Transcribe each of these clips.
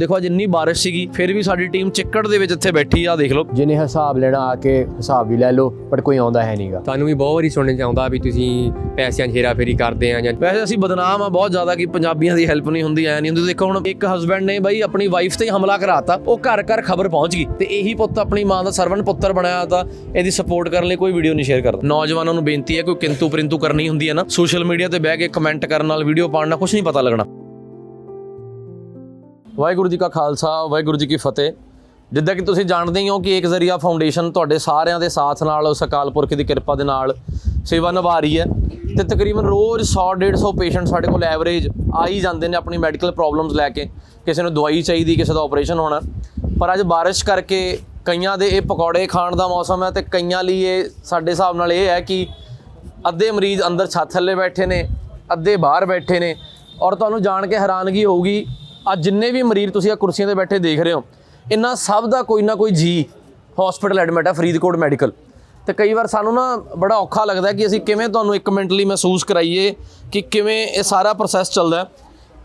ਦੇਖੋ ਅੱਜ ਇੰਨੀ ਬਾਰਿਸ਼ ਸੀਗੀ ਫਿਰ ਵੀ ਸਾਡੀ ਟੀਮ ਚਿੱਕੜ ਦੇ ਵਿੱਚ ਇੱਥੇ ਬੈਠੀ ਆ ਦੇਖ ਲਓ। ਜਿਹਨੇ ਹਿਸਾਬ ਲੈਣਾ ਆ ਕੇ ਹਿਸਾਬ ਵੀ ਲੈ ਲਓ ਪਰ ਕੋਈ ਆਉਂਦਾ ਹੈ ਨਹੀਂਗਾ ਤੁਹਾਨੂੰ ਵੀ ਬਹੁਤ ਵਾਰੀ ਸੁਣਨ ਚ ਆਉਂਦਾ ਵੀ ਤੁਸੀਂ ਪੈਸਿਆਂ 'ਚ ਹੇਰਾਫੇਰੀ ਕਰਦੇ ਆ ਜਾਂ ਵੈਸੇ ਅਸੀਂ ਬਦਨਾਮ ਆ ਬਹੁਤ ਜ਼ਿਆਦਾ ਕਿ ਪੰਜਾਬੀਆਂ ਦੀ ਹੈਲਪ ਨਹੀਂ ਹੁੰਦੀ ਐ ਨਹੀਂ ਹੁੰਦੀ। ਦੇਖੋ ਹੁਣ ਇੱਕ ਹਸਬੰਡ ਨੇ ਬਾਈ ਆਪਣੀ ਵਾਈਫ ਤੇ ਹਮਲਾ ਕਰਾਤਾ ਉਹ ਘਰ ਘਰ ਖਬਰ ਪਹੁੰਚ ਗਈ ਤੇ ਇਹੀ ਪੁੱਤ ਆਪਣੀ ਮਾਂ ਦਾ ਸਰਵਣ ਪੁੱਤਰ ਬਣਾਇਆ ਤਾਂ ਇਹਦੀ ਸਪੋਰਟ ਕਰਨ ਲਈ ਕੋਈ ਵੀਡੀਓ ਨਹੀਂ ਸ਼ੇਅਰ ਕਰਦਾ। ਨੌਜਵਾਨਾਂ ਨੂੰ ਬੇਨਤੀ ਹੈ ਕੋਈ ਕਿੰਤੂ ਪਰਿੰਤੂ ਕਰਨੀ ਹੁੰਦੀ ਹੈ ਨਾ ਸੋਸ਼ਲ ਮੀਡੀਆ ਤੇ ਬਹਿ ਕੇ ਕਮੈਂਟ ਕਰਨ ਨਾਲ ਵੀਡੀਓ ਪਾਉਣ ਨਾਲ ਕੁਝ ਨਹੀਂ ਪਤਾ ਲੱਗਣਾ। ਵਾਹਿਗੁਰੂ ਜੀ ਕਾ ਖਾਲਸਾ, ਵਾਹਿਗੁਰੂ ਜੀ ਕੀ ਫਤਿਹ। ਜਿੱਦਾਂ ਕਿ ਤੁਸੀਂ ਜਾਣਦੇ ਹੀ ਹੋ ਕਿ ਇੱਕ ਜ਼ਰੀਆ ਫਾਊਂਡੇਸ਼ਨ ਤੁਹਾਡੇ ਸਾਰਿਆਂ ਦੇ ਸਾਥ ਨਾਲ ਉਸ ਅਕਾਲ ਪੁਰਖ ਦੀ ਕਿਰਪਾ ਦੇ ਨਾਲ ਸੇਵਾ ਨਿਭਾ ਰਹੀ ਹੈ। ਤੇ ਤਕਰੀਬਨ ਰੋਜ਼ 100 150 ਪੇਸ਼ੈਂਟ ਸਾਡੇ ਕੋਲ ਐਵਰੇਜ ਆ ਹੀ ਜਾਂਦੇ ਨੇ ਆਪਣੀ ਮੈਡੀਕਲ ਪ੍ਰੋਬਲਮਸ ਲੈ ਕੇ। ਕਿਸੇ ਨੂੰ ਦਵਾਈ ਚਾਹੀਦੀ, ਕਿਸੇ ਦਾ ਆਪਰੇਸ਼ਨ ਹੋਣਾ। ਪਰ ਅੱਜ ਬਾਰਿਸ਼ ਕਰਕੇ ਕਈਆਂ ਦੇ ਇਹ ਪਕੌੜੇ ਖਾਣ ਦਾ ਮੌਸਮ ਹੈ ਤੇ ਕਈਆਂ ਲਈ ਇਹ ਸਾਡੇ ਹਿਸਾਬ ਨਾਲ ਇਹ ਹੈ ਕਿ ਅੱਧੇ ਮਰੀਜ਼ ਅੰਦਰ ਛੱਤ ਥੱਲੇ ਬੈਠੇ ਨੇ, ਅੱਧੇ ਬਾਹਰ ਬੈਠੇ ਨੇ। ਔਰ ਤੁਹਾਨੂੰ ਜਾਣ ਕੇ ਹੈਰਾਨਗੀ ਹੋਊਗੀ ਅੱਜ ਜਿੰਨੇ ਵੀ ਮਰੀਜ਼ ਤੁਸੀਂ ਆ ਕੁਰਸੀਆਂ ਤੇ ਬੈਠੇ ਦੇਖ ਰਹੇ ਹੋ, ਇਹਨਾਂ ਸਭ ਦਾ ਕੋਈ ਨਾ ਕੋਈ ਜੀ ਹਸਪੀਟਲ ਐਡਮਿਟ ਹੈ ਫਰੀਦਕੋਟ ਮੈਡੀਕਲ ਤੇ ਕਈ ਵਾਰ ਸਾਨੂੰ ਨਾ ਬੜਾ ਔਖਾ ਲੱਗਦਾ ਕਿ ਅਸੀਂ ਕਿਵੇਂ ਤੁਹਾਨੂੰ ਇੱਕ ਮਿੰਟ ਲਈ ਮਹਿਸੂਸ ਕਰਾਈਏ ਕਿ ਕਿਵੇਂ ਇਹ ਸਾਰਾ ਪ੍ਰੋਸੈਸ ਚੱਲਦਾ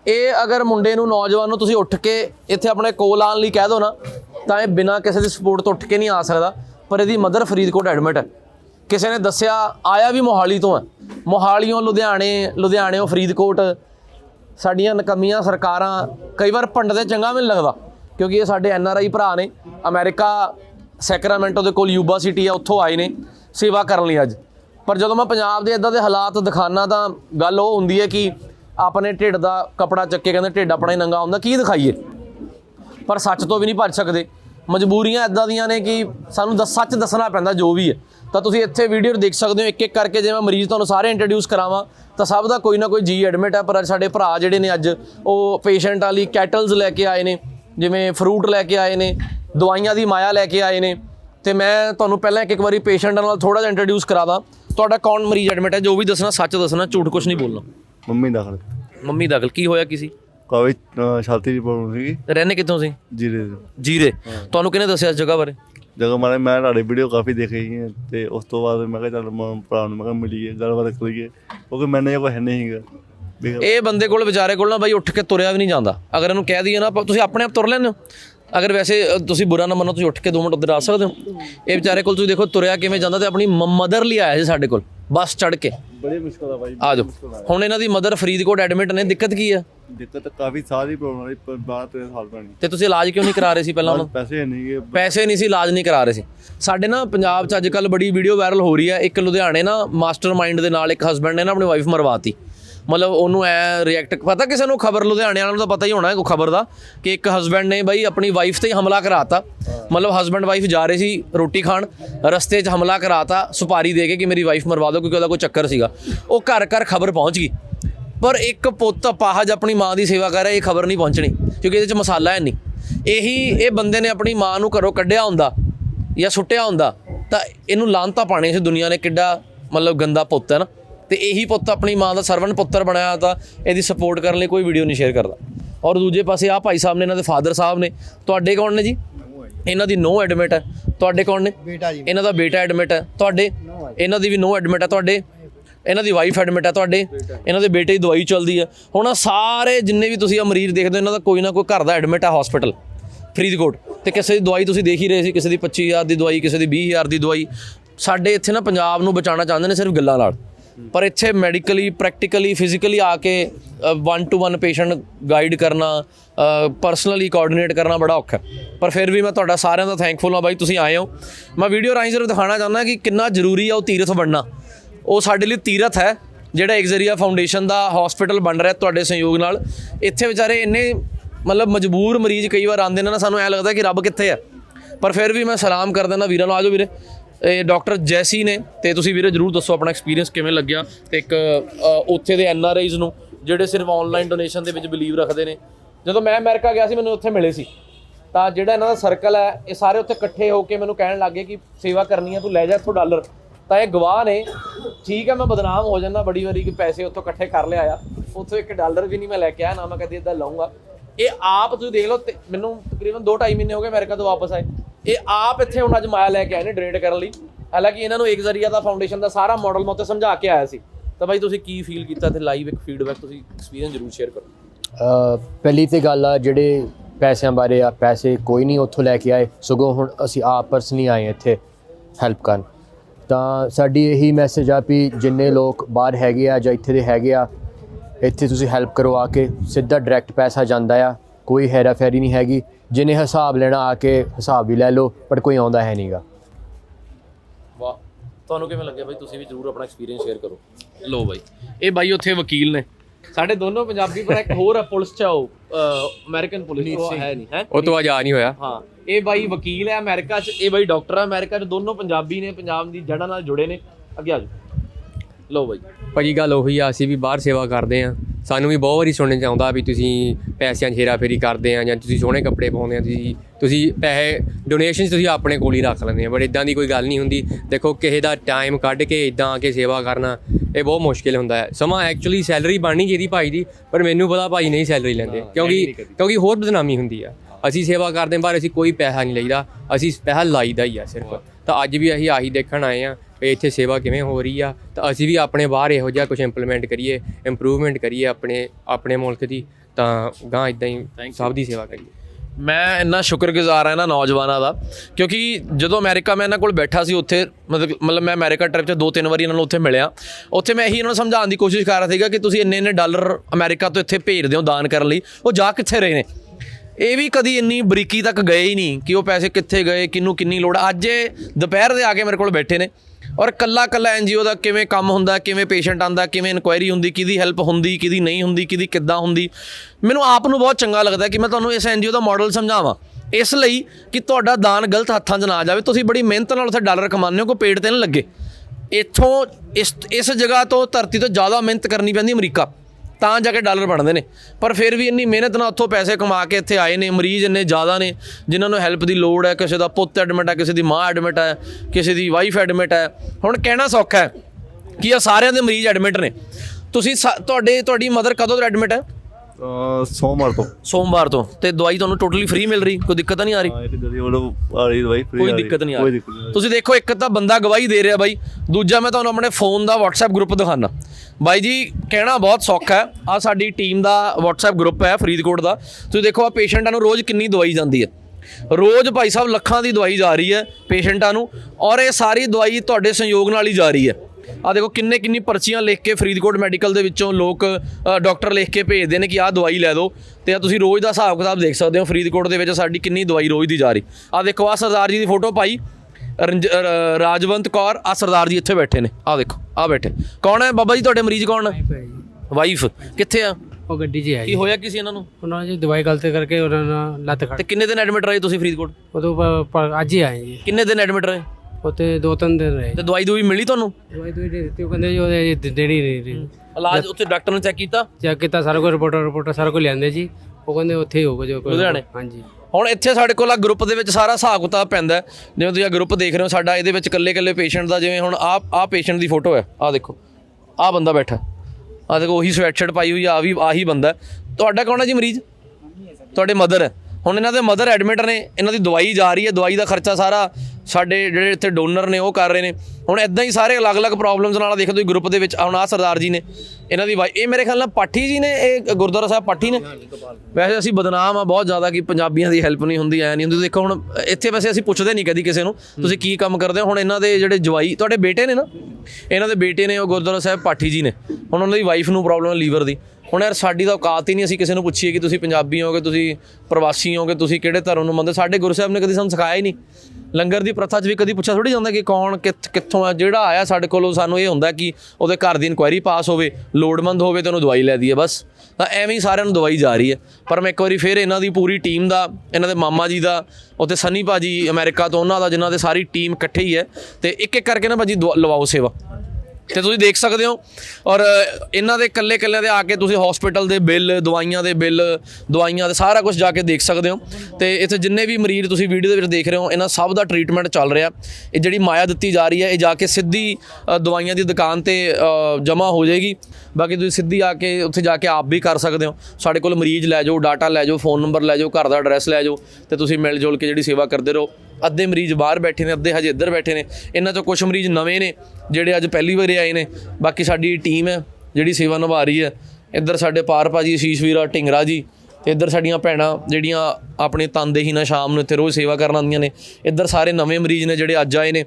ਇਹ ਅਗਰ ਮੁੰਡੇ ਨੂੰ, ਨੌਜਵਾਨ ਨੂੰ ਤੁਸੀਂ ਉੱਠ ਕੇ ਇੱਥੇ ਆਪਣੇ ਕੋਲ ਆਉਣ ਲਈ ਕਹਿ ਦਿਓ ਨਾ, ਤਾਂ ਇਹ ਬਿਨਾਂ ਕਿਸੇ ਦੀ ਸਪੋਰਟ ਤੋਂ ਉੱਠ ਕੇ ਨਹੀਂ ਆ ਸਕਦਾ। ਪਰ ਇਹਦੀ ਮਦਰ ਫਰੀਦਕੋਟ ਐਡਮਿਟ ਹੈ। ਕਿਸੇ ਨੇ ਦੱਸਿਆ, ਆਇਆ ਵੀ ਮੋਹਾਲੀ ਤੋਂ ਹੈ। ਮੋਹਾਲੀਓਂ ਲੁਧਿਆਣੇ ਲੁਧਿਆਣਿਓਂ ਫਰੀਦਕੋਟ ਸਾਡੀਆਂ ਨਕਮੀਆਂ ਸਰਕਾਰਾਂ ਕਈ ਵਾਰ ਭੰਡਦੇ ਚੰਗਾ ਮੈਨੂੰ ਲੱਗਦਾ, ਕਿਉਂਕਿ ਇਹ ਸਾਡੇ ਐਨ ਆਰ ਆਈ ਭਰਾ ਨੇ। ਅਮਰੀਕਾ, ਸੈਕਰਾਮੈਂਟੋ ਦੇ ਕੋਲ ਯੂਬਾ ਸਿਟੀ ਆ, ਉੱਥੋਂ ਆਏ ਨੇ, ਸੇਵਾ ਕਰਨ ਲਈ ਅੱਜ। ਪਰ ਜਦੋਂ ਮੈਂ ਪੰਜਾਬ ਦੇ ਇਦਾਂ ਦੇ ਹਾਲਾਤ ਦਿਖਾਣਾ ਤਾਂ ਗੱਲ ਉਹ ਹੁੰਦੀ ਹੈ ਕਿ ਆਪਣੇ ਢਿੱਡ ਦਾ ਕਪੜਾ ਚੱਕੇ ਕਹਿੰਦੇ ਢਿੱਡ ਆਪਣਾ ਹੀ ਨੰਗਾ ਹੁੰਦਾ, ਕੀ ਦਿਖਾਈਏ? ਪਰ ਸੱਚ ਤੋਂ ਵੀ ਨਹੀਂ ਭੱਜ ਸਕਦੇ। ਮਜਬੂਰੀਆਂ ਇਦਾਂ ਦੀਆਂ ਨੇ ਕਿ ਸਾਨੂੰ ਦੱਸ ਸੱਚ ਦੱਸਣਾ ਪੈਂਦਾ ਜੋ ਵੀ ਹੈ। ਤਾਂ ਤੁਸੀਂ ਇੱਥੇ ਵੀਡੀਓ ਦੇਖ ਸਕਦੇ ਹੋ ਇੱਕ ਇੱਕ ਕਰਕੇ ਜੇ ਮੈਂ ਮਰੀਜ਼ ਤੁਹਾਨੂੰ ਸਾਰੇ ਇੰਟਰੋਡਿਊਸ ਕਰਾਵਾਂ ਤਾਂ ਸਭ ਦਾ ਕੋਈ ਨਾ ਕੋਈ ਜੀ ਐਡਮਿਟ ਹੈ ਪਰ ਸਾਡੇ ਭਰਾ ਜਿਹੜੇ ਨੇ ਅੱਜ ਉਹ ਪੇਸ਼ੈਂਟਾਂ ਲਈ ਕੈਟਲਸ ਲੈ ਕੇ ਆਏ ਨੇ ਜਿਵੇਂ ਫਰੂਟ ਲੈ ਕੇ ਆਏ ਨੇ ਦਵਾਈਆਂ ਦੀ ਮਾਇਆ ਲੈ ਕੇ ਆਏ ਨੇ। ਤੇ ਮੈਂ ਤੁਹਾਨੂੰ ਪਹਿਲਾਂ ਇੱਕ ਇੱਕ ਵਾਰੀ ਪੇਸ਼ੈਂਟ ਨਾਲ ਥੋੜਾ ਜਿਹਾ ਇੰਟਰੋਡਿਊਸ ਕਰਾਦਾ ਤੁਹਾਡਾ ਕੌਣ ਮਰੀਜ਼ ਐਡਮਿਟ ਹੈ? ਜੋ ਵੀ ਦੱਸਣਾ ਸੱਚ ਦੱਸਣਾ ਝੂਠ ਕੁਝ ਨਹੀਂ ਬੋਲਣਾ। ਮੰਮੀ ਦਾਖਲ। ਮੰਮੀ ਦਾਖਲ ਕੀ ਹੋਇਆ ਕੀ ਸੀ? ਕਾਵੇ ਛਾਤੀ ਦੀ ਪ੍ਰੋਬਲਮ ਸੀਗੀ। ਰਹਿੰਦੇ ਕਿੱਥੋਂ ਸੀ? ਜੀਰੇ ਦੀ। ਜੀਰੇ? ਤੁਹਾਨੂੰ ਕਿਹਨੇ ਦੱਸਿਆ ਇਸ ਜਗ੍ਹਾ ਬਾਰੇ? ਜਦੋਂ ਮਾਰੇ ਮੈਂ ਤੁਹਾਡੀ ਵੀਡੀਓ ਕਾਫੀ ਦੇਖੀ ਸੀ ਤੇ ਉਸ ਤੋਂ ਬਾਅਦ ਮੈਂ ਕਿਹਾ ਚੱਲ ਮੈਂ ਭਰਾ ਨੂੰ ਮੈਂ ਕਿਹਾ ਮਿਲੀਏ ਗੱਲਬਾਤ ਕਰੀਏ। ਕਿਉਂਕਿ ਮੈਨੇ ਕੋਈ ਹੈ ਨਹੀਂ ਸੀਗਾ। ਵੀ ਇਹ ਬੰਦੇ ਕੋਲ ਵਿਚਾਰੇ ਕੋਲ ਨਾ ਬਾਈ ਉੱਠ ਕੇ ਤੁਰਿਆ ਵੀ ਨਹੀਂ ਜਾਂਦਾ। ਅਗਰ ਇਹਨੂੰ ਕਹਿ ਦਈਏ ਨਾ ਤੁਸੀਂ ਆਪਣੇ ਆਪ ਤੁਰ ਲੈਂਦੇ ਹੋ। ਅਗਰ ਵੈਸੇ ਤੁਸੀਂ ਬੁਰਾ ਨਾ ਮੰਨੋ ਤੁਸੀਂ ਉੱਠ ਕੇ 2 ਮਿੰਟ ਉੱਧਰ ਆ ਸਕਦੇ ਹੋ। ਇਹ ਵਿਚਾਰੇ ਕੋਲ ਤੁਸੀਂ ਦੇਖੋ ਤੁਰਿਆ ਕਿਵੇਂ ਜਾਂਦਾ ਤੇ ਆਪਣੀ ਮਦਰ ਲਈ ਆਇਆ ਸੀ ਸਾਡੇ ਕੋਲ। ਬੱਸ ਚੜ ਕੇ। ਬੜੀ ਮੁਸ਼ਕਲ ਆ ਬਾਈ ਆ ਜਾਓ। ਹੁਣ ਇਹਨਾਂ ਦੀ ਮਦਰ ਫਰੀਦਕੋਟ ਐਡਮਿਟ ਨੇ ਦਿੱਕਤ ਕੀ ਆ? ਦਿੱਕਤ ਕਾਫੀ ਦੀ ਪ੍ਰੋਬਲਮ ਆਈ ਪਰ ਬਾਅਦ ਤੇ ਸਾਲ ਪਾਣੀ ਤੇ ਤੁਸੀਂ ਇਲਾਜ ਕਿਉਂ ਨਹੀਂ ਕਰਾ ਰਹੇ ਸੀ ਪਹਿਲਾਂ ਉਹਨਾਂ? ਪੈਸੇ ਨਹੀਂ ਪੈਸੇ ਨਹੀਂ ਸੀ ਇਲਾਜ ਨਹੀਂ ਕਰਾ ਰਹੇ ਸੀ। ਸਾਡੇ ਨਾ ਪੰਜਾਬ 'ਚ ਅੱਜ ਕੱਲ ਬੜੀ ਵੀਡੀਓ ਵਾਇਰਲ ਹੋ ਰਹੀ ਹੈ ਇੱਕ ਲੁਧਿਆਣੇ ਨਾ ਮਾਸਟਰਮਾਈਂਡ ਦੇ ਨਾਲ ਇੱਕ ਹਸਬੰਡ ਨੇ ਨਾ ਆਪਣੀ ਵਾਈਫ ਮਰਵਾਤੀ। ਮਤਲਬ ਉਹਨੂੰ ਐ ਰਿਐਕਟ ਪਤਾ ਕਿਸੇ ਨੂੰ ਖਬਰ ਲੁਧਿਆਣੇ ਵਾਲਿਆਂ ਨੂੰ ਤਾਂ ਪਤਾ ਹੀ ਹੋਣਾ ਕੋਈ ਖਬਰ ਦਾ, ਕਿ ਇੱਕ ਹਸਬੰਡ ਨੇ ਬਾਈ ਆਪਣੀ ਵਾਈਫ ਤੇ ਹੀ ਹਮਲਾ ਕਰਾਤਾ। ਮਤਲਬ ਹਸਬੰਡ ਵਾਈਫ ਜਾ ਰਹੇ ਸੀ ਰੋਟੀ ਖਾਣ, ਰਸਤੇ 'ਚ ਹਮਲਾ ਕਰਾਤਾ, ਸੁਪਾਰੀ ਦੇ ਕੇ ਕਿ ਮੇਰੀ ਵਾਈਫ ਮਰਵਾ ਦਿਓ ਕਿਉਂਕਿ ਉਹਦਾ ਕੋਈ ਚੱਕਰ ਸੀਗਾ। ਉਹ ਘਰ ਘਰ ਖਬਰ ਪਹੁੰਚ ਗਈ। ਪਰ ਇੱਕ ਪੁੱਤ ਅਪਾਹਜ ਆਪਣੀ ਮਾਂ ਦੀ ਸੇਵਾ ਕਰ ਰਿਹਾ, ਇਹ ਖਬਰ ਨਹੀਂ ਪਹੁੰਚਣੀ, ਕਿਉਂਕਿ ਇਹਦੇ 'ਚ ਮਸਾਲਾ ਹੈ ਨਹੀਂ। ਇਹੀ ਇਹ ਬੰਦੇ ਨੇ ਆਪਣੀ ਮਾਂ ਨੂੰ ਘਰੋਂ ਕੱਢਿਆ ਹੁੰਦਾ ਜਾਂ ਸੁੱਟਿਆ ਹੁੰਦਾ, ਤਾਂ ਇਹਨੂੰ ਲਾਂਤਾ ਪਾਣੀ ਸੀ ਦੁਨੀਆ ਨੇ ਕਿੱਡਾ ਮਤਲਬ ਗੰਦਾ ਪੁੱਤ ਹੈ ਨਾ। ਤੇ ਇਹੀ ਪੁੱਤ ਆਪਣੀ ਮਾਂ ਦਾ ਸਰਵਣ ਪੁੱਤਰ ਬਣਾਇਆ ਤਾਂ ਇਹਦੀ ਸਪੋਰਟ ਕਰਨ ਲਈ ਕੋਈ ਵੀਡੀਓ ਨਹੀਂ ਸ਼ੇਅਰ ਕਰਦਾ। ਔਰ ਦੂਜੇ ਪਾਸੇ ਆ ਭਾਈ ਸਾਹਿਬ ਨੇ ਇਹਨਾਂ ਦੇ ਫਾਦਰ ਸਾਹਿਬ ਨੇ ਤੁਹਾਡੇ ਕੌਣ ਨੇ ਜੀ? ਇਹਨਾਂ ਦੀ ਨੋ ਐਡਮਿਟ ਹੈ। ਤੁਹਾਡੇ ਕੌਣ ਨੇ? ਬੇਟਾ ਜੀ। ਇਹਨਾਂ ਦਾ ਬੇਟਾ ਐਡਮਿਟ ਹੈ। ਤੁਹਾਡੇ? ਇਹਨਾਂ ਦੀ ਵੀ ਨੋ ਐਡਮਿਟ ਹੈ। ਤੁਹਾਡੇ? ਇਹਨਾਂ ਦੀ ਵਾਈਫ ਐਡਮਿਟ ਹੈ। ਤੁਹਾਡੇ? ਇਹਨਾਂ ਦੇ ਬੇਟੇ ਦੀ ਦਵਾਈ ਚੱਲਦੀ ਹੈ। ਹੁਣ ਆਹ ਸਾਰੇ ਜਿੰਨੇ ਵੀ ਤੁਸੀਂ ਆ ਮਰੀਜ਼ ਦੇਖਦੇ ਹੋ ਇਹਨਾਂ ਦਾ ਕੋਈ ਨਾ ਕੋਈ ਘਰ ਦਾ ਐਡਮਿਟ ਹੈ ਹਸਪੀਟਲ ਫਰੀਦਕੋਟ। ਤੇ ਕਿਸੇ ਦੀ ਦਵਾਈ ਤੁਸੀਂ ਦੇਖ ਹੀ ਰਹੇ ਸੀ ਕਿਸੇ ਦੀ 25000 ਦੀ ਦਵਾਈ ਕਿਸੇ ਦੀ 20000 ਦੀ ਦਵਾਈ। ਸਾਡੇ ਇੱਥੇ ਨਾ ਪੰਜਾਬ ਨੂੰ ਬਚਾਉਣਾ ਚਾਹੁੰਦੇ ਨੇ ਸਿਰਫ ਗੱਲਾਂ ਨਾਲ। ਪਰ ਇੱਥੇ ਮੈਡੀਕਲੀ ਪ੍ਰੈਕਟੀਕਲੀ ਫਿਜ਼ੀਕਲੀ ਆ ਕੇ 1 ਟੂ 1 ਪੇਸ਼ੈਂਟ ਗਾਈਡ ਕਰਨਾ ਪਰਸਨਲੀ ਕੋਆਰਡੀਨੇਟ ਕਰਨਾ ਬੜਾ ਔਖਾ ਪਰ ਫਿਰ ਵੀ ਮੈਂ ਤੁਹਾਡਾ ਸਾਰਿਆਂ ਦਾ ਥੈਂਕਫੁਲ ਹਾਂ ਬਾਈ, ਤੁਸੀਂ ਆਏ ਹੋ। ਮੈਂ ਵੀਡੀਓ ਰਾਹੀਂ ਜ਼ਰੂਰ ਦਿਖਾਉਣਾ ਚਾਹੁੰਦਾ ਕਿ ਕਿੰਨਾ ਜ਼ਰੂਰੀ ਆ ਉਹ ਤੀਰਥ ਬਣਨਾ। ਉਹ ਸਾਡੇ ਲਈ ਤੀਰਥ ਹੈ, ਜਿਹੜਾ ਐਗਜ਼ਰੀਆ ਫਾਊਂਡੇਸ਼ਨ ਦਾ ਹਸਪੀਟਲ ਬਣ ਰਿਹਾ ਤੁਹਾਡੇ ਸਹਿਯੋਗ ਨਾਲ। ਇੱਥੇ ਵਿਚਾਰੇ ਇੰਨੇ, ਮਤਲਬ ਮਜਬੂਰ ਮਰੀਜ਼ ਕਈ ਵਾਰ ਆਉਂਦੇ ਨੇ ਨਾ, ਸਾਨੂੰ ਐ ਲੱਗਦਾ ਕਿ ਰੱਬ ਕਿੱਥੇ ਹੈ। ਪਰ ਫਿਰ ਵੀ ਮੈਂ ਸਲਾਮ ਕਰ ਦਿੰਦਾ, ਵੀਰਾਂ ਨੂੰ ਆਜੋ ਵੀਰੇ। ਇਹ ਡਾਕਟਰ ਜੈਸੀ ਨੇ ਤੇ ਤੁਸੀਂ ਵੀਰੇ ਜਰੂਰ ਦੱਸੋ ਆਪਣਾ ਐਕਸਪੀਰੀਅੰਸ ਕਿਵੇਂ ਲੱਗਿਆ ਤੇ ਇੱਕ ਉੱਥੇ ਦੇ ਐਨ ਆਰ ਆਈਜ਼ ਨੂੰ, ਜਿਹੜੇ ਸਿਰਫ ਆਨਲਾਈਨ ਡੋਨੇਸ਼ਨ ਦੇ ਵਿੱਚ ਬਿਲੀਵ ਰੱਖਦੇ ਨੇ। ਜਦੋਂ ਮੈਂ ਅਮਰੀਕਾ ਗਿਆ ਸੀ, ਮੈਨੂੰ ਉੱਥੇ ਮਿਲੇ ਸੀ। ਤਾਂ ਜਿਹੜਾ ਇਹਨਾਂ ਦਾ ਸਰਕਲ ਹੈ, ਇਹ ਸਾਰੇ ਉੱਥੇ ਇਕੱਠੇ ਹੋ ਕੇ ਮੈਨੂੰ ਕਹਿਣ ਲੱਗੇ ਕਿ ਸੇਵਾ ਕਰਨੀ ਹੈ ਤੂੰ ਲੈ ਜਾ ਇੱਥੋਂ ਡਾਲਰ। ਤਾਂ ਇਹ ਗਵਾਹ ਨੇ। ਠੀਕ ਹੈ, ਮੈਂ ਬਦਨਾਮ ਹੋ ਜਾਂਦਾ ਬੜੀ ਵਾਰੀ ਕਿ ਪੈਸੇ ਉੱਥੋਂ ਇਕੱਠੇ ਕਰ ਲਿਆ ਆ। ਉੱਥੋਂ ਇੱਕ ਡਾਲਰ ਵੀ ਨਹੀਂ ਮੈਂ ਲੈ ਕੇ ਆਇਆ, ਨਾ ਮੈਂ ਕਦੇ ਇਦਾਂ ਲਵਾਂਗਾ ਇਹ ਆਪ ਤੁਸੀਂ ਦੇਖ ਲਓ, ਤੇ ਮੈਨੂੰ ਤਕਰੀਬਨ 2.5 ਮਹੀਨੇ ਹੋ ਗਏ ਅਮਰੀਕਾ ਤੋਂ ਵਾਪਸ ਆਏ। ਇਹ ਆਪ ਇੱਥੇ ਹੁਣ ਅੱਜ ਮਾਇਆ ਲੈ ਕੇ ਆਏ ਨੇ ਡੋਨੇਟ ਕਰਨ ਲਈ। ਹਾਲਾਂਕਿ ਇਹਨਾਂ ਨੂੰ ਇੱਕ ਜ਼ਰੀਆ ਦਾ ਫਾਊਂਡੇਸ਼ਨ ਦਾ ਸਾਰਾ ਮਾਡਲ ਮੈਂ ਉੱਥੇ ਸਮਝਾ ਕੇ ਆਇਆ ਸੀ। ਤਾਂ ਬਾਈ ਤੁਸੀਂ ਕੀ ਫੀਲ ਕੀਤਾ ਤੇ ਲਾਈਵ ਇੱਕ ਫੀਡਬੈਕ ਤੁਸੀਂ ਐਕਸਪੀਰੀਅੰਸ ਜ਼ਰੂਰ ਸ਼ੇਅਰ ਕਰੋ। ਪਹਿਲੀ ਤੇ ਗੱਲ ਆ, ਜਿਹੜੇ ਪੈਸਿਆਂ ਬਾਰੇ ਆ, ਪੈਸੇ ਕੋਈ ਨਹੀਂ ਉੱਥੋਂ ਲੈ ਕੇ ਆਏ। ਸਗੋਂ ਹੁਣ ਅਸੀਂ ਆਪ ਪਰਸਨਲੀ ਆਏ ਇੱਥੇ ਹੈਲਪ ਕਰਨ। ਤਾਂ ਸਾਡੀ ਇਹੀ ਮੈਸੇਜ ਆ ਵੀ ਜਿੰਨੇ ਲੋਕ ਬਾਹਰ ਹੈਗੇ ਆ ਜਾਂ ਇੱਥੇ ਦੇ ਹੈਗੇ ਆ, ਇੱਥੇ ਤੁਸੀਂ ਹੈਲਪ ਕਰੋ ਆ ਕੇ। ਸਿੱਧਾ ਡਾਇਰੈਕਟ ਪੈਸਾ ਜਾਂਦਾ ਆ। ਕੋਈ ਹੈਰਾ ਫੇਰੀ ਨਹੀਂ ਹੈਗੀ। ਜਿਹਨੇ ਹਿਸਾਬ ਲੈਣਾ ਆ ਕੇ ਹਿਸਾਬ ਵੀ ਲੈ ਲਓ ਪਰ ਕੋਈ ਆਉਂਦਾ ਹੈ ਨਹੀਂਗਾ ਵਾਹ ਤੁਹਾਨੂੰ ਕਿਵੇਂ ਲੱਗਿਆ ਬਾਈ? ਤੁਸੀਂ ਵੀ ਜਰੂਰ ਆਪਣਾ ਐਕਸਪੀਰੀਅੰਸ ਸ਼ੇਅਰ ਕਰੋ। ਲੋ ਬਾਈ ਇਹ ਬਾਈ ਉੱਥੇ ਵਕੀਲ ਨੇ। ਸਾਡੇ ਦੋਨੋਂ ਪੰਜਾਬੀ ਪਰ ਇੱਕ ਹੋਰ ਆ ਪੁਲਿਸ ਚ ਆ ਉਹ ਅਮਰੀਕਨ ਪੁਲਿਸ ਉਹ ਹੈ ਨਹੀਂ ਹੈ? ਉਹ ਤੋਂ ਆਜ਼ਾਦ ਨਹੀਂ ਹੋਇਆ। ਹਾਂ ਇਹ ਬਾਈ ਵਕੀਲ ਹੈ ਅਮਰੀਕਾ 'ਚ ਇਹ ਬਾਈ ਡਾਕਟਰ ਹੈ ਅਮਰੀਕਾ 'ਚ ਦੋਨੋਂ ਪੰਜਾਬੀ ਨੇ ਪੰਜਾਬ ਦੀ ਜੜ੍ਹਾਂ ਨਾਲ ਜੁੜੇ ਨੇ। ਅੱਗੇ ਆ ਜਾਓ। ਲਓ ਬਾਈ। ਭਾਜੀ ਗੱਲ ਉਹੀ ਆ ਅਸੀਂ ਵੀ ਬਾਹਰ ਸੇਵਾ ਕਰਦੇ ਆ ਸਾਨੂੰ ਵੀ ਬਹੁਤ ਵਾਰੀ ਸੁਣਨ ਚ ਆਉਂਦਾ ਵੀ ਤੁਸੀਂ ਪੈਸਿਆਂ 'ਚ ਹੇਰਾਫੇਰੀ ਕਰਦੇ ਆ ਜਾਂ ਤੁਸੀਂ ਸੋਹਣੇ ਕੱਪੜੇ ਪਾਉਂਦੇ ਆ ਤੁਸੀਂ ਤੁਸੀਂ ਪੈਸੇ ਡੋਨੇਸ਼ਨਸ ਤੁਸੀਂ ਆਪਣੇ ਕੋਲ ਹੀ ਰੱਖ ਲੈਂਦੇ ਆ ਬਟ ਇਦਾਂ ਦੀ ਕੋਈ ਗੱਲ ਨਹੀਂ ਹੁੰਦੀ। ਦੇਖੋ ਕਿਸੇ ਦਾ ਟਾਈਮ ਕੱਢ ਕੇ ਇਦਾਂ ਆ ਕੇ ਸੇਵਾ ਕਰਨਾ ਇਹ ਬਹੁਤ ਮੁਸ਼ਕਿਲ ਹੁੰਦਾ ਹੈ। ਸਮਾਂ ਐਕਚੁਅਲੀ ਸੈਲਰੀ ਬਣਨੀ ਚਾਹੀਦੀ ਭਾਈ ਦੀ ਪਰ ਮੈਨੂੰ ਪਤਾ ਭਾਈ ਨਹੀਂ ਸੈਲਰੀ ਲੈਂਦੇ। ਕਿਉਂਕਿ ਕਿਉਂਕਿ ਹੋਰ ਬਦਨਾਮੀ ਹੁੰਦੀ ਆ। ਅਸੀਂ ਸੇਵਾ ਕਰਦੇ ਬਾਹਰ ਅਸੀਂ ਕੋਈ ਪੈਸਾ ਨਹੀਂ ਲਈਦਾ। ਅਸੀਂ ਪੈਸਾ ਲਾਈਦਾ ਹੀ ਆ ਸਿਰਫ। ਤਾਂ ਅੱਜ ਵੀ ਅਸੀਂ ਆਹੀ ਦੇਖਣ ਆਏ ਆ ਵੀ ਇੱਥੇ ਸੇਵਾ ਕਿਵੇਂ ਹੋ ਰਹੀ ਆ ਤਾਂ ਅਸੀਂ ਵੀ ਆਪਣੇ ਬਾਹਰ ਇਹੋ ਜਿਹਾ ਕੁਝ ਇੰਪਲੀਮੈਂਟ ਕਰੀਏ ਇੰਪਰੂਵਮੈਂਟ ਕਰੀਏ ਆਪਣੇ ਆਪਣੇ ਮੁਲਕ ਦੀ ਤਾਂ ਗਾਂ ਇਦਾਂ ਹੀ ਸਭ ਦੀ ਸੇਵਾ ਕਰੀਏ। ਮੈਂ ਇੰਨਾ ਸ਼ੁਕਰਗੁਜ਼ਾਰ ਹਾਂ ਇਹਨਾਂ ਨੌਜਵਾਨਾਂ ਦਾ ਕਿਉਂਕਿ ਜਦੋਂ ਅਮਰੀਕਾ ਮੈਂ ਇਹਨਾਂ ਕੋਲ ਬੈਠਾ ਸੀ ਉੱਥੇ ਮਤਲਬ ਮਤਲਬ ਮੈਂ ਅਮਰੀਕਾ ਟ੍ਰਿਪ 'ਚ ਦੋ ਤਿੰਨ ਵਾਰੀ ਇਹਨਾਂ ਨੂੰ ਉੱਥੇ ਮਿਲਿਆ ਉੱਥੇ ਮੈਂ ਇਹੀ ਇਹਨਾਂ ਨੂੰ ਸਮਝਾਉਣ ਦੀ ਕੋਸ਼ਿਸ਼ ਕਰ ਰਿਹਾ ਸੀਗਾ ਕਿ ਤੁਸੀਂ ਇੰਨੇ ਇੰਨੇ ਡਾਲਰ ਅਮਰੀਕਾ ਤੋਂ ਇੱਥੇ ਭੇਜਦੇ ਹੋ ਦਾਨ ਕਰਨ ਲਈ ਉਹ ਜਾ ਕਿੱਥੇ ਰਹੇ ਨੇ? ਇਹ ਵੀ ਕਦੀ ਇੰਨੀ ਬਰੀਕੀ ਤੱਕ ਗਏ ਹੀ ਨਹੀਂ ਕਿ ਉਹ ਪੈਸੇ ਕਿੱਥੇ ਗਏ ਕਿਹਨੂੰ ਕਿੰਨੀ ਲੋੜ। ਅੱਜ ਦੁਪਹਿਰ ਦੇ ਆ ਕੇ ਮੇਰੇ ਕੋਲ ਬੈਠੇ ਨੇ। ਔਰ ਕੱਲਾ ਕੱਲਾ ਐਨਜੀਓ ਦਾ ਕਿਵੇਂ ਕੰਮ ਹੁੰਦਾ, ਕਿਵੇਂ ਪੇਸ਼ੈਂਟ ਆਂਦਾ ਕਿਵੇਂ ਇਨਕੁਆਇਰੀ ਹੁੰਦੀ, ਕਿਹਦੀ ਹੈਲਪ ਹੁੰਦੀ, ਕਿਹਦੀ ਨਹੀਂ ਹੁੰਦੀ, ਕਿਹਦੀ ਕਿੱਦਾਂ ਹੁੰਦੀ? ਮੈਨੂੰ ਆਪ ਨੂੰ ਬਹੁਤ ਚੰਗਾ ਲੱਗਦਾ ਕਿ ਮੈਂ ਤੁਹਾਨੂੰ ਇਸ ਐਨਜੀਓ ਦਾ ਮਾਡਲ ਸਮਝਾਵਾਂ। ਇਸ ਲਈ ਕਿ ਤੁਹਾਡਾ ਦਾਨ ਗਲਤ ਹੱਥਾਂ 'ਚ ਨਾ ਜਾਵੇ। ਤੁਸੀਂ ਬੜੀ ਮਿਹਨਤ ਨਾਲ ਉੱਥੇ ਡਾਲਰ ਕਮਾਉਂਦੇ ਹੋ, ਕੋਈ ਪੇੜ ਤੇ ਨਾ ਲੱਗੇ। ਇੱਥੋਂ ਇਸ ਇਸ ਜਗ੍ਹਾ ਤੋਂ ਧਰਤੀ ਤੋਂ ਜ਼ਿਆਦਾ ਮਿਹਨਤ ਕਰਨੀ ਪੈਂਦੀ ਅਮਰੀਕਾ। ਤਾਂ ਜਾ ਕੇ ਡਾਲਰ ਬਣਦੇ ਨੇ। ਪਰ ਫਿਰ ਵੀ ਇੰਨੀ ਮਿਹਨਤ ਨਾਲ ਉੱਥੋਂ ਪੈਸੇ ਕਮਾ ਕੇ ਇੱਥੇ ਆਏ ਨੇ, ਮਰੀਜ਼ ਇੰਨੇ ਜ਼ਿਆਦਾ ਨੇ, ਜਿਨ੍ਹਾਂ ਨੂੰ ਹੈਲਪ ਦੀ ਲੋੜ ਹੈ, ਕਿਸੇ ਦਾ ਪੁੱਤ ਐਡਮਿਟ ਹੈ, ਕਿਸੇ ਦੀ ਮਾਂ ਐਡਮਿਟ ਹੈ, ਕਿਸੇ ਦੀ ਵਾਈਫ ਐਡਮਿਟ ਹੈ। ਹੁਣ ਕਹਿਣਾ ਸੌਖਾ ਹੈ ਕਿ ਆ ਸਾਰਿਆਂ ਦੇ ਮਰੀਜ਼ ਐਡਮਿਟ ਨੇ। ਤੁਸੀਂ ਸਾ- ਤੁਹਾਡੇ, ਤੁਹਾਡੀ ਮਦਰ ਕਦੋਂ ਤੋਂ ਐਡਮਿਟ ਹੈ? ਸੋਮਵਾਰ ਤੋਂ। ਸੋਮਵਾਰ ਤੋਂ। ਤੇ ਦਵਾਈ ਤੁਹਾਨੂੰ ਟੋਟਲੀ ਫ੍ਰੀ ਮਿਲ ਰਹੀ? ਕੋਈ ਦਿੱਕਤ ਤਾਂ ਨਹੀਂ ਆ ਰਹੀ? ਹਾਂ ਇਹ ਜਦੀ ਉਹ ਆ ਰਹੀ ਦਵਾਈ free ਕੋਈ। ਦਿੱਕਤ ਨਹੀਂ ਆ ਰਹੀ। ਤੁਸੀਂ ਦੇਖੋ ਇੱਕ ਤਾਂ ਬੰਦਾ ਗਵਾਹੀ ਦੇ ਰਿਹਾ ਬਾਈ। ਦੂਜਾ ਮੈਂ ਤੁਹਾਨੂੰ ਆਪਣੇ ਫੋਨ ਦਾ WhatsApp ਗਰੁੱਪ ਦਿਖਾਣਾ ਬਾਈ ਜੀ ਕਹਿਣਾ ਬਹੁਤ ਸੌਖਾ ਹੈ। ਆ ਸਾਡੀ ਟੀਮ ਦਾ WhatsApp ਗਰੁੱਪ ਹੈ ਫਰੀਦਕੋਟ ਦਾ। ਤੁਸੀਂ ਦੇਖੋ ਆ ਪੇਸ਼ੈਂਟਾਂ ਨੂੰ ਰੋਜ਼ ਕਿੰਨੀ ਦਵਾਈ ਜਾਂਦੀ ਹੈ। ਰੋਜ਼ ਭਾਈ ਸਾਹਿਬ ਲੱਖਾਂ ਦੀ ਦਵਾਈ ਜਾ ਰਹੀ ਹੈ ਪੇਸ਼ੈਂਟਾਂ ਨੂੰ ਔਰ ਇਹ ਸਾਰੀ ਦਵਾਈ ਤੁਹਾਡੇ ਸੰਯੋਗ ਨਾਲ ਹੀ ਜਾ ਰਹੀ ਹੈ। ਆ ਦੇਖੋ ਕਿੰਨੇ ਕਿੰਨੀ ਪਰਚੀਆਂ ਲਿਖ ਕੇ ਫਰੀਦਕੋਟ ਮੈਡੀਕਲ ਦੇ ਵਿੱਚੋਂ ਲੋਕ ਡਾਕਟਰ ਲਿਖ ਕੇ ਭੇਜਦੇ ਨੇ ਕਿ ਆਹ ਦਵਾਈ ਲੈ ਦਿਓ। ਤੇ ਆ ਤੁਸੀਂ ਰੋਜ਼ ਦਾ ਹਿਸਾਬ ਕਿਤਾਬ ਦੇਖ ਸਕਦੇ ਹੋ ਫਰੀਦਕੋਟ ਦੇ ਵਿੱਚ ਸਾਡੀ ਕਿੰਨੀ ਦਵਾਈ ਰੋਜ਼ ਦੀ ਜਾ ਰਹੀ। ਆ ਦੇਖੋ ਆ ਸਰਦਾਰ ਜੀ ਦੀ ਫੋਟੋ ਪਾਈ। ਰਾਜਵੰਤ ਕੌਰ ਆ ਸਰਦਾਰ ਜੀ ਇੱਥੇ ਬੈਠੇ ਨੇ। ਆ ਦੇਖੋ ਆ ਬੈਠੇ। ਕੌਣ ਹੈ? ਬਾਬਾ ਜੀ ਤੁਹਾਡੇ ਮਰੀਜ਼ ਕੌਣ ਹੈ? ਵਾਈਫ ਕਿੱਥੇ ਆ? ਉਹ ਗੱਡੀ 'ਚ ਹੈ ਕੀ ਹੋਇਆ ਕਿਸੇ ਇਹਨਾਂ ਨੂੰ? ਉਹਨਾਂ ਨੇ ਦਵਾਈ ਗਲਤ ਕਰਕੇ ਉਹਨਾਂ ਨਾਲ ਲੱਤ ਖੜ ਤੇ ਕਿੰਨੇ ਦਿਨ ਐਡਮਿਟ ਰਹੇ ਤੁਸੀਂ ਫਰੀਦਕੋਟ? ਉਦੋਂ ਅੱਜ ਹੀ ਆਏ ਜੀ। ਕਿੰਨੇ ਦਿਨ ਐਡਮਿਟ ਰਹੇ? ਉੱਥੇ ਦੋ ਤਿੰਨ ਦਿਨ ਰਹੇ। ਤੇ ਦਵਾਈ ਦੂਈ ਮਿਲੀ ਤੁਹਾਨੂੰ? ਦਵਾਈ ਦੂਈ ਦੇ ਦਿੱਤੀ ਉਹ ਕਹਿੰਦੇ ਜੀ ਉਹਦੇ ਦੇ- ਦੇਣੀ ਨਹੀਂ ਰਹੀ। ਇਲਾਜ ਉੱਥੇ ਡਾਕਟਰ ਨੇ ਚੈੱਕ ਕੀਤਾ? ਚੈੱਕ ਕੀਤਾ ਸਾਰਾ ਕੁਝ ਰਿਪੋਰਟ ਰਿਪੋਰਟ ਸਾਰਾ ਕੁਝ ਲਿਆਂਦੇ ਜੀ। ਉਹ ਕਹਿੰਦੇ ਉੱਥੇ ਹੀ ਹੋਊਗਾ ਜੋ ਕੋਈ ਲੁਧਿਆਣੇ? ਹਾਂਜੀ। ਹੁਣ ਇੱਥੇ ਸਾਡੇ ਕੋਲ ਆ ਗਰੁੱਪ ਦੇ ਵਿੱਚ ਸਾਰਾ ਹਿਸਾਬ ਕਿਤਾਬ ਪੈਂਦਾ। ਜਿਵੇਂ ਤੁਸੀਂ ਆ ਗਰੁੱਪ ਦੇਖ ਰਹੇ ਹੋ ਸਾਡਾ ਇਹਦੇ ਵਿੱਚ ਇਕੱਲੇ ਇਕੱਲੇ ਪੇਸ਼ੈਂਟ ਦਾ ਜਿਵੇਂ ਹੁਣ ਆ ਆ ਪੇਸ਼ੈਂਟ ਦੀ ਫੋਟੋ ਹੈ। ਆ ਦੇਖੋ ਆ ਬੰਦਾ ਬੈਠਾ ਆ ਦੇਖੋ ਉਹੀ ਸਵੈਟਸ਼ਰਟ ਪਾਈ ਹੋਈ ਆ ਵੀ ਆਹੀ ਬੰਦਾ। ਤੁਹਾਡਾ ਕੌਣ ਹੈ ਜੀ ਮਰੀਜ਼? ਤੁਹਾਡੇ ਮਦਰ ਹੈ। ਹੁਣ ਇਹਨਾਂ ਦੇ ਮਦਰ ਐਡਮਿਟ ਨੇ ਇਹਨਾਂ ਦੀ ਦਵਾਈ ਜਾ ਰਹੀ ਹੈ ਦਵਾਈ ਦਾ ਖਰਚਾ ਸਾਰਾ ਸਾਡੇ ਜਿਹੜੇ ਇੱਥੇ ਡੋਨਰ ਨੇ, ਉਹ ਕਰ ਰਹੇ ਨੇ। ਹੁਣ ਇਦਾਂ ਹੀ ਸਾਰੇ ਅਲੱਗ-ਅਲੱਗ ਪ੍ਰੋਬਲਮਸ ਨਾਲ ਦੇਖੋ ਤੁਸੀਂ ਗਰੁੱਪ ਦੇ ਵਿੱਚ, ਹੁਣ ਆਹ ਸਰਦਾਰ ਜੀ ਨੇ, ਇਹਨਾਂ ਦੀ ਵਾਈ ਇਹ ਮੇਰੇ ਖਿਆਲ ਨਾਲ ਪਾਠੀ ਜੀ ਨੇ, ਇਹ ਗੁਰਦੁਆਰਾ ਸਾਹਿਬ ਪਾਠੀ ਨੇ। ਵੈਸੇ ਅਸੀਂ ਬਦਨਾਮ ਆ ਬਹੁਤ ਜ਼ਿਆਦਾ ਕਿ ਪੰਜਾਬੀਆਂ ਦੀ ਹੈਲਪ ਨਹੀਂ ਹੁੰਦੀ, ਐ ਨਹੀਂ ਹੁੰਦੀ। ਦੇਖੋ ਹੁਣ, ਇੱਥੇ ਵੈਸੇ ਅਸੀਂ ਪੁੱਛਦੇ ਨਹੀਂ ਕਦੀ ਕਿਸੇ ਨੂੰ, ਤੁਸੀਂ ਕੀ ਕੰਮ ਕਰਦੇ ਹੋ? ਹੁਣ ਇਹਨਾਂ ਦੇ ਜਿਹੜੇ ਜਵਾਈ, ਤੁਹਾਡੇ ਬੇਟੇ ਨੇ ਨਾ? ਇਹਨਾਂ ਦੇ ਬੇਟੇ ਨੇ, ਉਹ ਗੁਰਦੁਆਰਾ ਸਾਹਿਬ ਪਾਠੀ ਜੀ ਨੇ। ਹੁਣ ਉਹਨਾਂ ਦੀ ਵਾਈਫ ਨੂੰ ਪ੍ਰੋਬਲਮ ਹੈ ਲੀਵਰ ਦੀ। ਹੁਣ ਯਾਰ ਸਾਡੀ ਤਾਂ ਔਕਾਤ ਹੀ ਨਹੀਂ ਅਸੀਂ ਕਿਸੇ ਨੂੰ ਪੁੱਛੀਏ ਕਿ ਤੁਸੀਂ ਪੰਜਾਬੀ ਹੋਗੇ, ਤੁਸੀਂ ਪ੍ਰਵਾਸੀ ਹੋਗੇ, ਤੁਸੀਂ ਕਿਹੜੇ ਧਰਮ ਨੂੰ ਮੰਨਦੇ? ਸਾਡੇ ਗੁਰੂ ਸਾਹਿਬ ਨੇ ਕਦੀ ਸਾਨੂੰ ਸਿਖਾਇਆ ਹੀ ਨਹੀਂ। ਲੰਗਰ ਦੀ ਪ੍ਰਥਾ 'ਚ ਵੀ ਕਦੀ ਪੁੱਛਿਆ ਥੋੜੀ ਜਾਂਦਾ ਕਿ ਕੌਣ ਕਿੱਥ, ਕਿੱਥੋਂ ਆ, ਜਿਹੜਾ ਆਇਆ ਸਾਡੇ ਕੋਲੋਂ ਸਾਨੂੰ ਇਹ ਹੁੰਦਾ ਕਿ ਉਹਦੇ ਘਰ ਦੀ ਇਨਕੁਆਇਰੀ ਪਾਸ ਹੋਵੇ ਲੋੜਮੰਦ ਹੋਵੇ ਤੇ ਉਹਨੂੰ ਦਵਾਈ ਲੈ ਦਈਏ ਬਸ। ਤਾਂ ਐਵੇਂ ਹੀ ਸਾਰਿਆਂ ਨੂੰ ਦਵਾਈ ਜਾ ਰਹੀ ਹੈ। ਪਰ ਮੈਂ ਇੱਕ ਵਾਰੀ ਫਿਰ ਇਹਨਾਂ ਦੀ ਪੂਰੀ ਟੀਮ ਦਾ, ਇਹਨਾਂ ਦੇ ਮਾਮਾ ਜੀ ਦਾ, ਉੱਥੇ ਸਨੀ ਭਾਜੀ ਅਮਰੀਕਾ ਤੋਂ ਉਹਨਾਂ ਦਾ, ਜਿਨ੍ਹਾਂ ਦੇ ਸਾਰੀ ਟੀਮ ਇਕੱਠੇ ਹੀ ਹੈ, ਤੇ ਇੱਕ ਇੱਕ ਕਰਕੇ ਨਾ ਭਾਜੀ ਦਵਾ- ਲਵਾਓ ਸੇਵਾ। ਤੇ ਤੁਸੀਂ ਦੇਖ ਸਕਦੇ ਹੋ। ਔਰ ਇਹਨਾਂ ਦੇ ਕੱਲੇ ਕੱਲੇ ਦੇ ਆ ਕੇ ਤੁਸੀਂ ਹਸਪੀਟਲ ਦੇ ਬਿੱਲ, ਦਵਾਈਆਂ ਦੇ ਬਿੱਲ, ਦਵਾਈਆਂ ਦੇ ਸਾਰਾ ਕੁਝ ਜਾ ਕੇ ਦੇਖ ਸਕਦੇ ਹੋ। ਤੇ ਇੱਥੇ ਜਿੰਨੇ ਵੀ ਮਰੀਜ਼ ਤੁਸੀਂ ਵੀਡੀਓ ਦੇ ਵਿੱਚ ਦੇਖ ਰਹੇ ਹੋ, ਇਹਨਾਂ ਸਭ ਦਾ ਟ੍ਰੀਟਮੈਂਟ ਚੱਲ ਰਿਹਾ। ਇਹ ਜਿਹੜੀ ਮਾਇਆ ਦਿੱਤੀ ਜਾ ਰਹੀ ਹੈ, ਇਹ ਜਾ ਕੇ ਸਿੱਧੀ ਦਵਾਈਆਂ ਦੀ ਦੁਕਾਨ ਤੇ ਜਮ੍ਹਾਂ ਹੋ ਜਾਏਗੀ। ਬਾਕੀ ਤੁਸੀਂ ਸਿੱਧੀ ਆ ਕੇ ਉੱਥੇ ਜਾ ਕੇ ਆਪ ਵੀ ਕਰ ਸਕਦੇ ਹੋ। ਸਾਡੇ ਕੋਲ ਮਰੀਜ਼ ਲੈ ਜਾਓ ਡਾਟਾ ਲੈ ਜਾਓ ਫੋਨ ਨੰਬਰ ਲੈ ਜਾਓ, ਘਰ ਦਾ ਐਡਰੈਸ ਲੈ ਜਾਓ ਤੇ ਤੁਸੀਂ ਮਿਲ ਜੁਲ ਕੇ ਜਿਹੜੀ ਸੇਵਾ ਕਰਦੇ ਰਹੋ। ਅੱਧੇ ਮਰੀਜ਼ ਬਾਹਰ ਬੈਠੇ ਨੇ, ਅੱਧੇ ਹਜੇ ਇੱਧਰ ਬੈਠੇ ਨੇ। ਇਹਨਾਂ ਚੋਂ ਕੁਝ ਮਰੀਜ਼ ਨਵੇਂ ਨੇ, ਜਿਹੜੇ ਅੱਜ ਪਹਿਲੀ ਵਾਰੀ ਆਏ ਨੇ। ਬਾਕੀ ਸਾਡੀ ਟੀਮ ਹੈ, ਜਿਹੜੀ ਸੇਵਾ ਨਿਭਾ ਰਹੀ ਹੈ। ਇੱਧਰ ਸਾਡੇ ਪਾਰ ਭਾਜੀ ਸ਼ੀਸ਼ ਵੀਰਾ ਢਿੰਗਰਾ ਜੀ ਤੇ ਇੱਧਰ ਸਾਡੀਆਂ ਭੈਣਾਂ, ਜਿਹੜੀਆਂ ਆਪਣੇ ਤਨਦੇਹੀ ਨਾਲ ਸ਼ਾਮ ਨੂੰ ਇੱਥੇ ਰੋਜ਼ ਸੇਵਾ ਕਰਨ ਆਉਂਦੀਆਂ ਨੇ। ਇੱਧਰ ਸਾਰੇ ਨਵੇਂ ਮਰੀਜ਼ ਨੇ ਜਿਹੜੇ ਅੱਜ ਆਏ ਨੇ।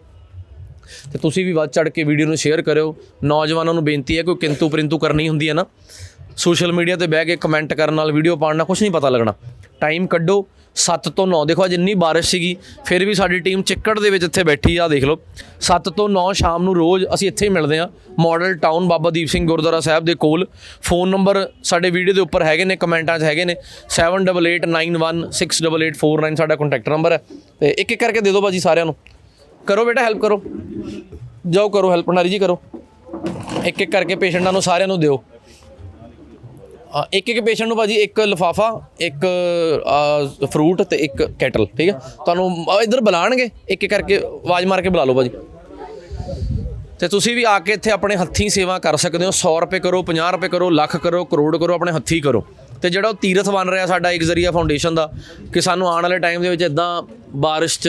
ਤੇ ਤੁਸੀਂ ਵੀ ਵੱਧ ਚੜ ਕੇ ਵੀਡੀਓ ਨੂੰ ਸ਼ੇਅਰ ਕਰਿਓ। ਨੌਜਵਾਨਾਂ ਨੂੰ ਬੇਨਤੀ ਹੈ, ਕੋਈ ਕਿੰਤੂ ਪਰਿੰਤੂ ਕਰਨੀ ਹੁੰਦੀ ਹੈ ਨਾ। ਸੋਸ਼ਲ ਮੀਡੀਆ ਤੇ ਬਹਿ ਕੇ ਕਮੈਂਟ ਕਰਨ ਨਾਲ ਵੀਡੀਓ ਪਾਉਣ ਨਾਲ ਕੁਝ ਨਹੀਂ ਪਤਾ ਲੱਗਣਾ। ਟਾਈਮ ਕੱਢੋ। 7 ਤੋਂ 9 ਦੇਖੋ, ਅੱਜ ਇੰਨੀ ਬਾਰਿਸ਼ ਸੀਗੀ, ਫਿਰ ਵੀ ਸਾਡੀ ਟੀਮ ਚਿੱਕੜ ਦੇ ਵਿੱਚ ਇੱਥੇ ਬੈਠੀ ਆ ਦੇਖ ਲਓ। 7 ਤੋਂ 9 ਸ਼ਾਮ ਨੂੰ ਰੋਜ਼ ਅਸੀਂ ਇੱਥੇ ਹੀ ਮਿਲਦੇ ਆ, ਮਾਡਲ ਟਾਊਨ ਬਾਬਾ ਦੀਪ ਸਿੰਘ ਗੁਰਦੁਆਰਾ ਸਾਹਿਬ ਦੇ ਕੋਲ। ਫੋਨ ਨੰਬਰ ਸਾਡੇ ਵੀਡੀਓ ਦੇ ਉੱਪਰ ਹੈਗੇ ਨੇ, ਕਮੈਂਟਾਂ 'ਚ ਹੈਗੇ ਨੇ 7889168849 ਸਾਡਾ ਕੰਟੈਕਟ ਨੰਬਰ ਹੈ। ਤੇ ਇੱਕ ਇੱਕ ਕਰਕੇ ਦੇ ਦਿਓ ਭਾਜੀ ਸਾਰਿਆਂ ਨੂੰ। ਕਰੋ ਬੇਟਾ ਹੈਲਪ ਕਰੋ। ਜਾਓ ਕਰੋ ਹੈਲਪ ਨਾਰੀ ਜੀ ਕਰੋ। ਇੱਕ ਇੱਕ ਕਰਕੇ ਪੇਸ਼ੈਂਟਾਂ ਨੂੰ ਸਾਰਿਆਂ ਨੂੰ ਦਿਓ। ਇੱਕ ਇੱਕ ਪੇਸ਼ੈਂਟ ਨੂੰ ਭਾਜੀ ਇੱਕ ਲਿਫਾਫਾ ਇੱਕ ਫਰੂਟ ਤੇ ਇੱਕ ਕੈਟਲ ਠੀਕ ਹੈ ਤੁਹਾਨੂੰ ਆ, ਇੱਧਰ ਬੁਲਾਣਗੇ ਇੱਕ ਇੱਕ ਕਰਕੇ ਆਵਾਜ਼ ਮਾਰ ਕੇ ਬੁਲਾ ਲਓ ਭਾਜੀ। ਤੇ ਤੁਸੀਂ ਵੀ ਆ ਕੇ ਇੱਥੇ ਆਪਣੇ ਹੱਥੀਂ ਸੇਵਾ ਕਰ ਸਕਦੇ ਹੋ 100 ਰੁਪਏ ਕਰੋ 50 ਰੁਪਏ ਕਰੋ ਲੱਖ ਕਰੋ ਕਰੋੜ ਕਰੋ ਆਪਣੇ ਹੱਥੀਂ ਕਰੋ। ਤੇ ਜਿਹੜਾ ਉਹ ਤੀਰਥ ਬਣ ਰਿਹਾ ਸਾਡਾ ਇੱਕ ਜ਼ਰੀਆ ਫਾਊਂਡੇਸ਼ਨ ਦਾ, ਕਿ ਸਾਨੂੰ ਆਉਣ ਵਾਲੇ ਟਾਈਮ ਦੇ ਵਿੱਚ ਇਦਾਂ ਬਾਰਿਸ਼ 'ਚ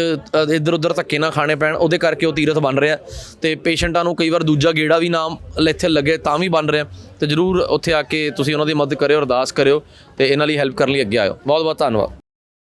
ਇੱਧਰ ਉੱਧਰ ਧੱਕੇ ਨਾ ਖਾਣੇ ਪੈਣ, ਉਹਦੇ ਕਰਕੇ ਉਹ ਤੀਰਥ ਬਣ ਰਿਹਾ। ਤੇ ਪੇਸ਼ੈਂਟਾਂ ਨੂੰ ਕਈ ਵਾਰ ਦੂਜਾ ਗੇੜਾ ਵੀ ਨਾਮ ਇੱਥੇ ਲੱਗੇ, ਤਾਂ ਵੀ ਬਣ ਰਿਹਾ। ਤੇ ਜਰੂਰ ਉੱਥੇ ਆ ਕੇ ਤੁਸੀਂ ਉਹਨਾਂ ਦੀ ਮਦਦ ਕਰਿਓ, ਅਰਦਾਸ ਕਰਿਓ ਤੇ ਇਹਨਾਂ ਲਈ ਹੈਲਪ ਕਰਨ ਲਈ ਅੱਗੇ ਆਇਓ। ਬਹੁਤ ਬਹੁਤ ਧੰਨਵਾਦ।